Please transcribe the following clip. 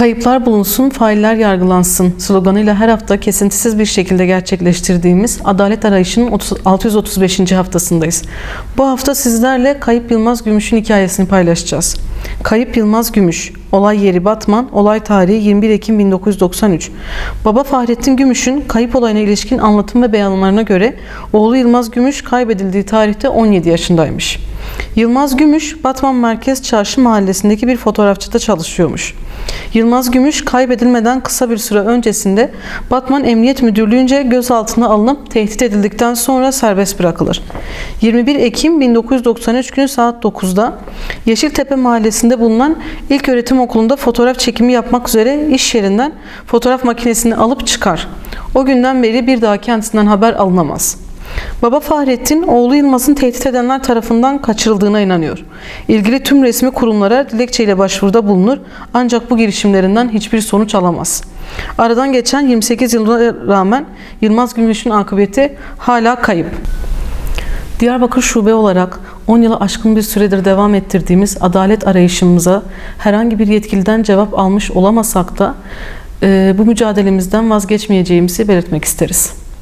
Kayıplar bulunsun, failler yargılansın sloganıyla her hafta kesintisiz bir şekilde gerçekleştirdiğimiz adalet arayışının 30 635. haftasındayız. Bu hafta sizlerle Kayıp Yılmaz Gümüş'ün hikayesini paylaşacağız. Kayıp Yılmaz Gümüş, olay yeri Batman, olay tarihi 21 Ekim 1993. Baba Fahrettin Gümüş'ün kayıp olayına ilişkin anlatım ve beyanlarına göre oğlu Yılmaz Gümüş kaybedildiği tarihte 17 yaşındaymış. Yılmaz Gümüş, Batman Merkez Çarşı mahallesindeki bir fotoğrafçıda çalışıyormuş. Yılmaz Gümüş kaybedilmeden kısa bir süre öncesinde Batman Emniyet Müdürlüğü'nce gözaltına alınıp tehdit edildikten sonra serbest bırakılır. 21 Ekim 1993 günü saat 9'da Yeşiltepe Mahallesi'nde bulunan ilk öğretim okulunda fotoğraf çekimi yapmak üzere iş yerinden fotoğraf makinesini alıp çıkar. O günden beri bir daha kendisinden haber alınamaz. Baba Fahrettin, oğlu Yılmaz'ın tehdit edenler tarafından kaçırıldığına inanıyor. İlgili tüm resmi kurumlara dilekçeyle başvuruda bulunur ancak bu girişimlerinden hiçbir sonuç alamaz. Aradan geçen 28 yıla rağmen Yılmaz Gümüş'ün akıbeti hala kayıp. Diyarbakır Şube olarak 10 yılı aşkın bir süredir devam ettirdiğimiz adalet arayışımıza herhangi bir yetkiliden cevap almış olamasak da e, bu mücadelemizden vazgeçmeyeceğimizi belirtmek isteriz.